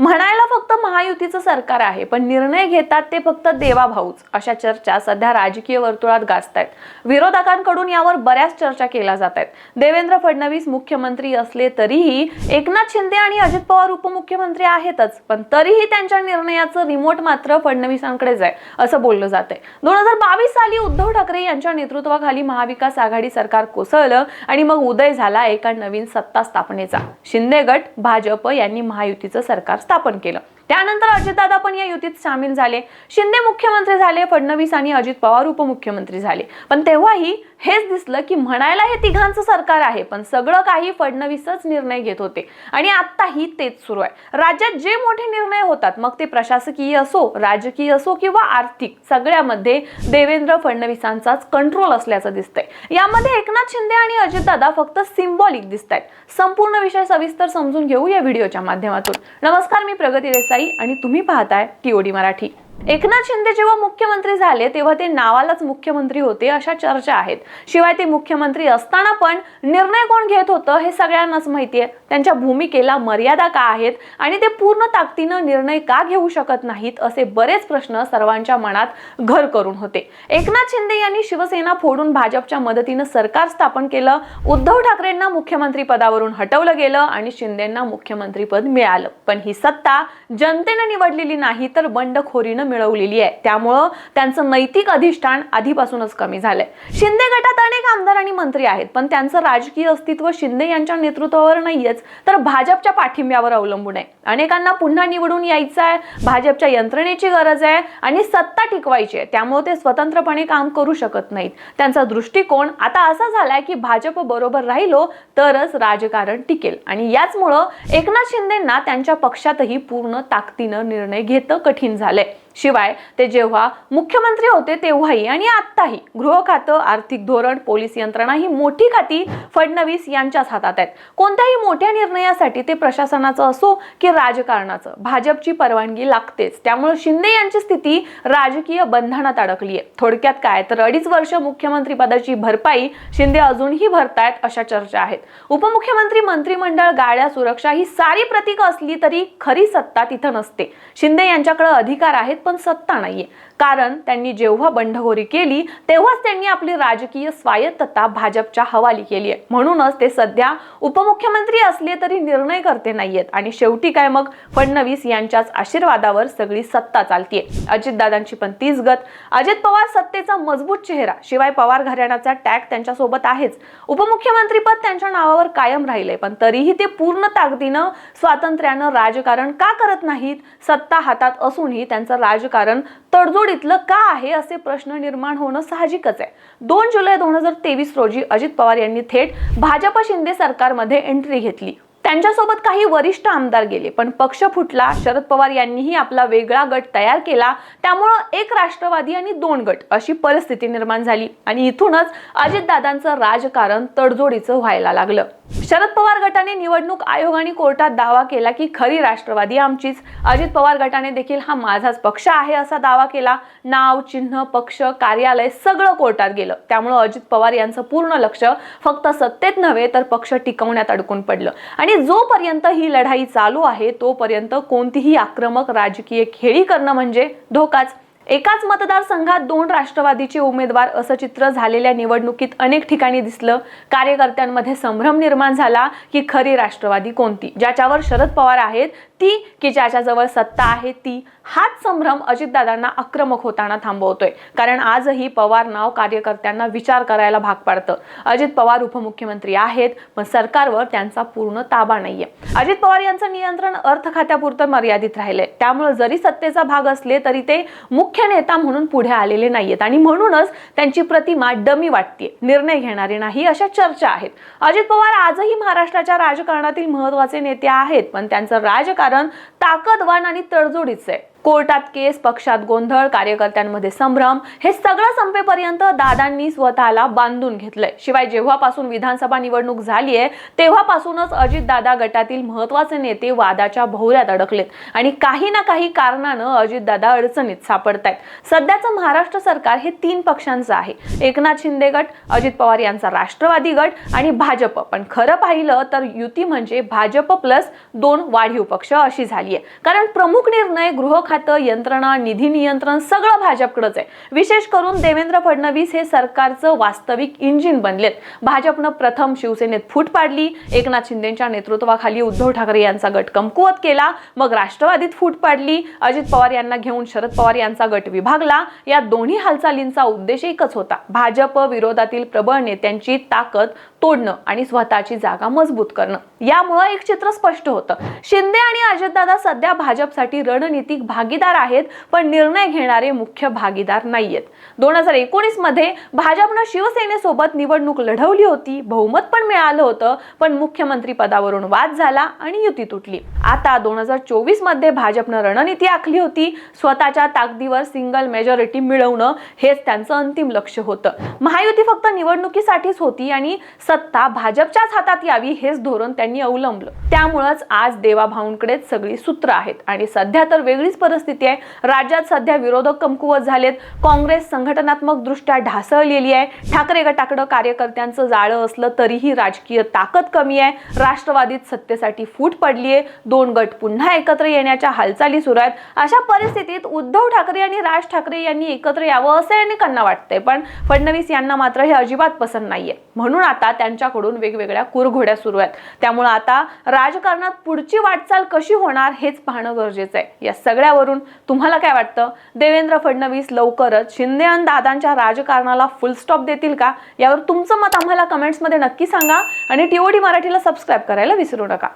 म्हणायला फक्त महायुतीचं सरकार आहे पण निर्णय घेतात ते फक्त देवाभाऊच अशा चर्चा सध्या राजकीय वर्तुळात गाजत आहेत विरोधकांकडून यावर बऱ्याच चर्चा केल्या जात आहेत देवेंद्र फडणवीस मुख्यमंत्री असले तरीही एकनाथ शिंदे आणि अजित पवार उपमुख्यमंत्री आहेतच पण तरीही त्यांच्या निर्णयाचं रिमोट मात्र फडणवीसांकडेच आहे असं बोललं जात आहे दोन हजार बावीस साली उद्धव ठाकरे यांच्या नेतृत्वाखाली महाविकास आघाडी सरकार कोसळलं आणि मग उदय झाला एका नवीन सत्ता स्थापनेचा. शिंदे गट भाजप यांनी महायुतीचं सरकार स्थापन केलं. त्यानंतर अजितदादा पण या युतीत सामील झाले. शिंदे मुख्यमंत्री झाले फडणवीस आणि अजित पवार उपमुख्यमंत्री झाले. पण तेव्हाही हेच दिसलं की म्हणायला हे तिघांचं सरकार आहे पण सगळं काही फडणवीसच निर्णय घेत होते. आणि आत्ताही तेच सुरू आहे. राज्यात जे मोठे निर्णय होतात मग ते प्रशासकीय असो राजकीय असो किंवा आर्थिक सगळ्यामध्ये देवेंद्र फडणवीसांचाच कंट्रोल असल्याचं दिसतंय. यामध्ये एकनाथ शिंदे आणि अजितदादा फक्त सिम्बॉलिक दिसत आहेत संपूर्ण विषय सविस्तर समजून घेऊ या व्हिडिओच्या माध्यमातून. नमस्कार मी प्रगती देसाई आणि तुम्ही पाहताय टीओडी मराठी. एकनाथ शिंदे जेव्हा मुख्यमंत्री झाले तेव्हा ते नावालाच मुख्यमंत्री होते अशा चर्चा आहेत. शिवाय ते मुख्यमंत्री असताना पण निर्णय कोण घेत होतं हे सगळ्यांनाच माहितीये. त्यांच्या भूमिकेला मर्यादा का आहेत आणि ते पूर्ण ताकदीनं निर्णय का घेऊ शकत नाहीत असे बरेच प्रश्न सर्वांच्या मनात घर करून होते. एकनाथ शिंदे यांनी शिवसेना फोडून भाजपच्या मदतीनं सरकार स्थापन केलं उद्धव ठाकरेंना मुख्यमंत्री पदावरून हटवलं गेलं आणि शिंदेंना मुख्यमंत्री पद मिळालं. पण ही सत्ता जनतेनं निवडलेली नाही तर बंडखोरीनं मिळवलेली आहे. त्यामुळं त्यांचं नैतिक अधिष्ठान आधीपासूनच कमी झालंय. शिंदे गटात अनेक आमदार आणि मंत्री आहेत पण त्यांचं राजकीय अस्तित्व शिंदे यांच्या नेतृत्वावर नाहीयेच तर भाजपच्या पाठिंब्यावर अवलंबून आहे. अनेकांना पुन्हा निवडून यायचं आहे भाजपच्या यंत्रणेची गरज आहे आणि सत्ता टिकवायची आहे. त्यामुळे ते स्वतंत्रपणे काम करू शकत नाहीत. त्यांचा दृष्टिकोन आता असा झालाय की भाजप बरोबर राहिलो तरच राजकारण टिकेल. आणि याचमुळं एकनाथ शिंदेंना त्यांच्या पक्षातही पूर्ण ताकदीनं निर्णय घेतं कठीण झालंय. शिवाय ते जेव्हा मुख्यमंत्री होते तेव्हाही आणि आत्ताही गृह खातं आर्थिक धोरण पोलीस यंत्रणा ही मोठी खाती फडणवीस यांच्याच हातात आहेत. कोणत्याही मोठ्या निर्णयासाठी ते प्रशासनाचं असो की राजकारणाचं भाजपची परवानगी लागतेच. त्यामुळे शिंदे यांची स्थिती राजकीय बंधनात अडकली आहे थोडक्यात काय? तर अडीच वर्ष मुख्यमंत्री पदाची भरपाई शिंदे अजूनही भरतायत अशा चर्चा आहेत. उपमुख्यमंत्री मंत्रिमंडळ गाड्या सुरक्षा ही सारी प्रतीक असली तरी खरी सत्ता तिथं नसते. शिंदे यांच्याकडे अधिकार आहेत पण सत्ता नाहीये. कारण त्यांनी जेव्हा बंडखोरी केली तेव्हाच त्यांनी आपली राजकीय स्वायत्तता भाजपच्या हवाली केली आहे म्हणूनच ते सध्या उपमुख्यमंत्री असले तरी निर्णय करते नाहीयेत. आणि शेवटी काय मग? फडणवीस यांच्याच आशीर्वादावर सगळी सत्ता चालतीये. अजितदादांची पण तीच गत. अजित पवार सत्तेचा मजबूत चेहरा. शिवाय पवार घराण्याचा टॅग त्यांच्यासोबत आहेच. उपमुख्यमंत्रीपद त्यांच्या नावावर कायम राहिले पण तरीही ते पूर्ण ताकदीनं स्वातंत्र्यानं राजकारण का करत नाहीत? सत्ता हातात असूनही त्यांचं राजकारण तडजोडीतलं का आहे असे प्रश्न निर्माण होणं साहजिकच आहे. दोन जुलै दोन हजार तेवीस रोजी अजित पवार यांनी थेट भाजप शिंदे सरकारमध्ये एंट्री घेतली. त्यांच्यासोबत काही वरिष्ठ आमदार गेले पण पक्ष फुटला. शरद पवार यांनीही आपला वेगळा गट तयार केला. त्यामुळं एक राष्ट्रवादी आणि दोन गट अशी परिस्थिती निर्माण झाली आणि इथूनच अजितदादांचं राजकारण तडजोडीचं व्हायला लागलं. शरद पवार गटाने निवडणूक आयोग आणि कोर्टात दावा केला की खरी राष्ट्रवादी आमचीच. अजित पवार गटाने देखील हा माझाच पक्ष आहे असा दावा केला. नाव चिन्ह पक्ष कार्यालय सगळं कोर्टात गेलं. त्यामुळं अजित पवार यांचं पूर्ण लक्ष फक्त सत्तेत नव्हे तर पक्ष टिकवण्यात अडकून पडलं. आणि जोपर्यंत ही लढाई चालू आहे तोपर्यंत कोणतीही आक्रमक राजकीय खेळी करणं म्हणजे धोकाच. एकाच मतदारसंघात दोन राष्ट्रवादीचे उमेदवार असं चित्र झालेल्या निवडणुकीत अनेक ठिकाणी दिसलं. कार्यकर्त्यांमध्ये संभ्रम निर्माण झाला की खरी राष्ट्रवादी कोणती? ज्याच्यावर शरद पवार आहेत ती की ज्याच्याजवळ सत्ता आहे ती? हाच संभ्रम अजितदादांना आक्रमक होताना थांबवतोय. कारण आजही पवार नाव कार्यकर्त्यांना विचार करायला भाग पाडतं. अजित पवार उपमुख्यमंत्री आहेत पण सरकारवर त्यांचा पूर्ण ताबा नाहीये. अजित पवार यांचं नियंत्रण अर्थ खात्यापुरतं मर्यादित राहिलंय. त्यामुळे जरी सत्तेचा भाग असले तरी ते मुख्य नेता म्हणून पुढे आलेले नाहीयेत. आणि म्हणूनच त्यांची प्रतिमा डमी वाटते निर्णय घेणारे नाही अशा चर्चा आहेत. अजित पवार आजही महाराष्ट्राच्या राजकारणातील महत्त्वाचे नेते आहेत पण त्यांचं राजकारण ताकदवान आणि तडजोडीचं आहे. कोर्टात केस पक्षात गोंधळ कार्यकर्त्यांमध्ये संभ्रम हे सगळं संपेपर्यंत दादांनी स्वतःला बांधून घेतलंय. शिवाय जेव्हापासून विधानसभा निवडणूक झाली आहे तेव्हापासूनच अजितदादा गटातील महत्त्वाचे नेते वादाच्या भोवऱ्यात अडकलेत आणि काही ना काही कारणानं अजितदादा अडचणीत सापडतायत. सध्याचं महाराष्ट्र सरकार हे तीन पक्षांचं आहे. एकनाथ शिंदे गट अजित पवार यांचा राष्ट्रवादी गट आणि भाजप. पण खरं पाहिलं तर युती म्हणजे भाजप प्लस दोन वाढीव पक्ष अशी झाली आहे कारण प्रमुख निर्णय गृह खातं यंत्रणा निधी नियंत्रण सगळं भाजपकडेच आहे. विशेष करून देवेंद्र फडणवीस हे सरकारचं वास्तविक इंजिन बनलेत. भाजपनं प्रथम शिवसेनेत फूट पाडली. एकनाथ शिंदेच्या नेतृत्वाखाली उद्धव ठाकरे यांचा गट कमकुवत केला. मग राष्ट्रवादीत फूट पाडली. अजित पवार यांना घेऊन शरद पवार यांचा गट विभागला. या दोन्ही हालचालींचा उद्देश एकच होता. भाजप विरोधातील प्रबळ नेत्यांची ताकद तोडणं आणि स्वतःची जागा मजबूत करणं. यामुळं एक चित्र स्पष्ट होतं. शिंदे आणि अजितदादा सध्या भाजपसाठी रणनीतिक भागीदार आहेत पण निर्णय घेणारे मुख्य भागीदार नाहीयेत. दोन हजार एकोणीसमध्ये भाजपनं शिवसेनेसोबत निवडणूक लढवली होती बहुमत पण मिळालं होतं पण मुख्यमंत्री पदावरून वाद झाला आणि युती तुटली. आता दोन हजार चोवीसमध्ये भाजपनं रणनीती आखली होती स्वतःच्या ताकदीवर सिंगल मेजॉरिटी मिळवणं हेच त्यांचं अंतिम लक्ष होतं. महायुती फक्त निवडणुकीसाठीच होती आणि सत्ता भाजपच्याच हातात यावी हेच धोरण त्यांनी अवलंबलं. त्यामुळंच आज देवाभाऊंकडेच सगळी सूत्र आहेत आणि सध्या तर वेगळीच परिस्थिती आहे. राज्यात सध्या विरोधक कमकुवत झालेत. काँग्रेस संघटनात्मक दृष्ट्या ढासळलेली आहे. ठाकरे गटाकडं कार्यकर्त्यांचं जाळं असलं तरीही राजकीय ताकद कमी आहे. राष्ट्रवादीत सत्तेसाठी फूट पडली आहे दोन गट पुन्हा एकत्र येण्याच्या हालचाली सुरू आहेत. अशा परिस्थितीत उद्धव ठाकरे आणि राज ठाकरे यांनी एकत्र यावं असं अनेकांना वाटतंय. पण फडणवीस यांना मात्र हे अजिबात पसंत नाहीये. म्हणून आता त्यांच्याकडून वेगवेगळ्या कुरघोड्या सुरू आहेत. त्यामुळे आता राजकारणात पुढची वाटचाल कशी होणार हेच पाहणं गरजेचं आहे. या सगळ्यावरून तुम्हाला काय वाटतं? देवेंद्र फडणवीस लवकरच शिंदे आणि दादांच्या राजकारणाला फुल स्टॉप देतील का? यावर तुमचं मत आम्हाला कमेंट्समध्ये नक्की सांगा आणि टीओडी मराठीला सबस्क्राईब करायला विसरू नका.